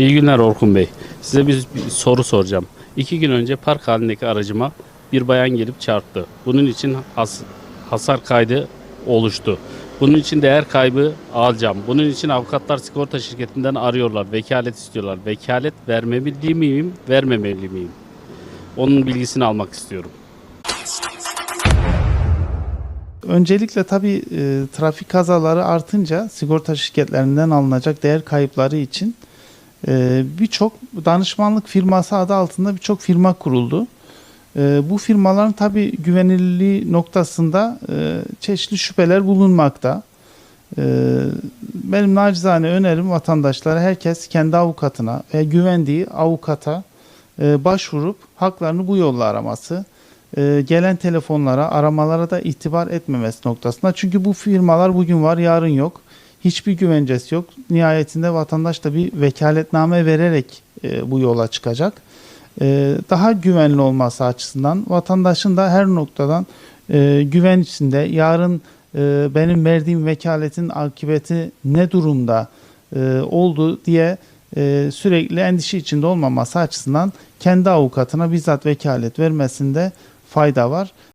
İyi günler Orkun Bey. Size bir, soru soracağım. İki gün önce park halindeki aracıma bir bayan gelip çarptı. Bunun için has- hasar kaydı oluştu. Bunun için değer kaybı alacağım. Bunun için avukatlar sigorta şirketinden arıyorlar. Vekalet istiyorlar. Vekalet vermemeli miyim, vermemeli miyim? Onun bilgisini almak istiyorum. Öncelikle tabii e, trafik kazaları artınca sigorta şirketlerinden alınacak değer kayıpları için birçok danışmanlık firması adı altında birçok firma kuruldu. E, bu firmaların tabii güvenilirliği noktasında e, çeşitli şüpheler bulunmakta. E, benim nacizane önerim vatandaşlara herkes kendi avukatına ve güvendiği avukata e, başvurup haklarını bu yolla araması e, gelen telefonlara, aramalara da itibar etmemesi noktasında. Çünkü bu firmalar bugün var, yarın yok. Hiçbir güvencesi yok. Nihayetinde vatandaş da bir vekaletname vererek e, bu yola çıkacak. E, daha güvenli olması açısından vatandaşın da her noktadan e, güven içinde yarın e, benim verdiğim vekaletin akıbeti ne durumda e, oldu diye e, sürekli endişe içinde olmaması açısından kendi avukatına bizzat vekalet vermesinde fayda var.